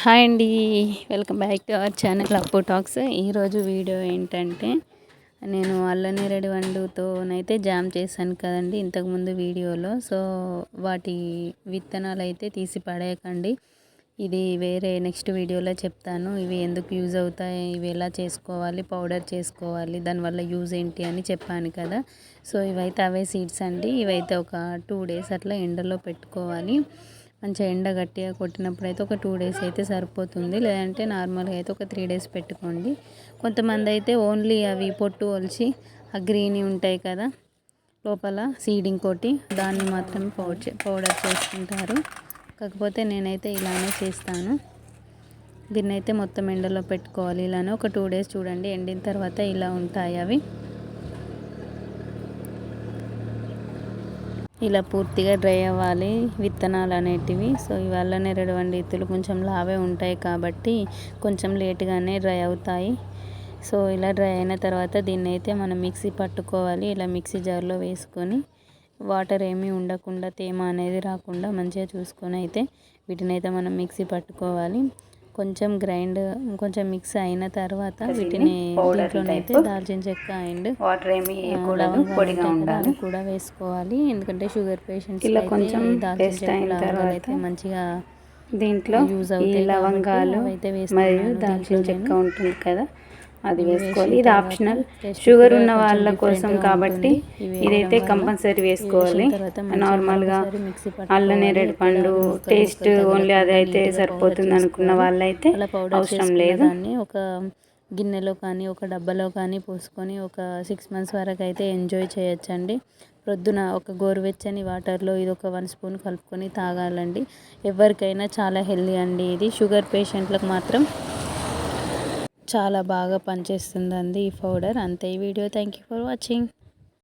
Hi అండి. Welcome back to our channel Appu talks. ఈరోజు video ఏంటంటే నేను అల్లనేరడి వండుతోనైతే జామ్ చేశాను కదండి ఇంతకుముందు వీడియోలో. సో వాటి విత్తనాలు అయితే తీసి పడేయకండి. ఇది వేరే నెక్స్ట్ వీడియోలో చెప్తాను. ఇవి ఎందుకు యూజ్ అవుతాయి ఇవి ఎలా చేసుకోవాలి పౌడర్ చేసుకోవాలి దానివల్ల యూజ్ ఏంటి అని చెప్పాను కదా. సో ఇవైతే అవే సీడ్స్ అండి. ఇవైతే ఒక టూ డేస్ అట్లా ఎండలో పెట్టుకోవాలి. మంచిగా ఎండ గట్టిగా కొట్టినప్పుడు అయితే ఒక టూ డేస్ అయితే సరిపోతుంది. లేదంటే నార్మల్గా అయితే ఒక త్రీ డేస్ పెట్టుకోండి. కొంతమంది అయితే ఓన్లీ అవి పొట్టు ఒలిచి ఆ గ్రీన్ ఉంటాయి కదా లోపల సీడింగ్ కొట్టి దాన్ని మాత్రమే పౌడర్ పౌడర్ చేసుకుంటారు. కాకపోతే నేనైతే ఇలానే చేస్తాను. దీన్నైతే మొత్తం ఎండలో పెట్టుకోవాలి. ఇలానే ఒక టూ డేస్ చూడండి ఎండిన తర్వాత ఇలా ఉంటాయి అవి. ఇలా పూర్తిగా డ్రై అవ్వాలి విత్తనాలు అనేటివి. సో ఇవాళ నెరడు వండితులు కొంచెం లావే ఉంటాయి కాబట్టి కొంచెం లేట్గానే డ్రై అవుతాయి. సో ఇలా డ్రై అయిన తర్వాత దీన్ని అయితే మనం మిక్సీ పట్టుకోవాలి. ఇలా మిక్సీ జార్లో వేసుకొని వాటర్ ఏమీ ఉండకుండా తేమ అనేది రాకుండా మంచిగా చూసుకొని అయితే వీటినైతే మనం మిక్సీ పట్టుకోవాలి. కొంచెం గ్రైండ్ కొంచెం మిక్స్ అయిన తర్వాత వీటిని దీంట్లోనైతే దాల్చిన చెక్క అండ్ వాటర్ ఏమి పొడిగా ఉండాలి. కూడా వేసుకోవాలి. ఎందుకంటే షుగర్ పేషెంట్స్ ఇలా కొంచెం తర్వాత అయితే మంచిగా దీంట్లో యూజ్ అవుతాయి లవంగాలు అయితే మరియు దాల్చిన చెక్క ఉంటుంది కదా అది వేసుకోవాలి ఇది ఆప్షనల్. షుగర్ ఉన్న వాళ్ళ కోసం కాబట్టి ఇదైతే కంపల్సరీ వేసుకోవాలి. నార్మల్గా అల్లనేరేడు పండు టేస్ట్ ఓన్లీ అది అయితే సరిపోతుంది అనుకున్న వాళ్ళైతే అవసరం లేదు. ఒక గిన్నెలో కానీ ఒక డబ్బాలో కానీ పోసుకొని ఒక సిక్స్ మంత్స్ వరకు అయితే ఎంజాయ్ చేయొచ్చండి. ప్రొద్దున ఒక గోరువెచ్చని వాటర్లో ఇది ఒక వన్ స్పూన్ కలుపుకొని తాగాలండి. ఎవరికైనా చాలా హెల్దీ అండి ఇది. షుగర్ పేషెంట్లకు మాత్రం చాలా బాగా పనిచేస్తుందండి ఈ పౌడర్. అంతే ఈ video. Thank you for watching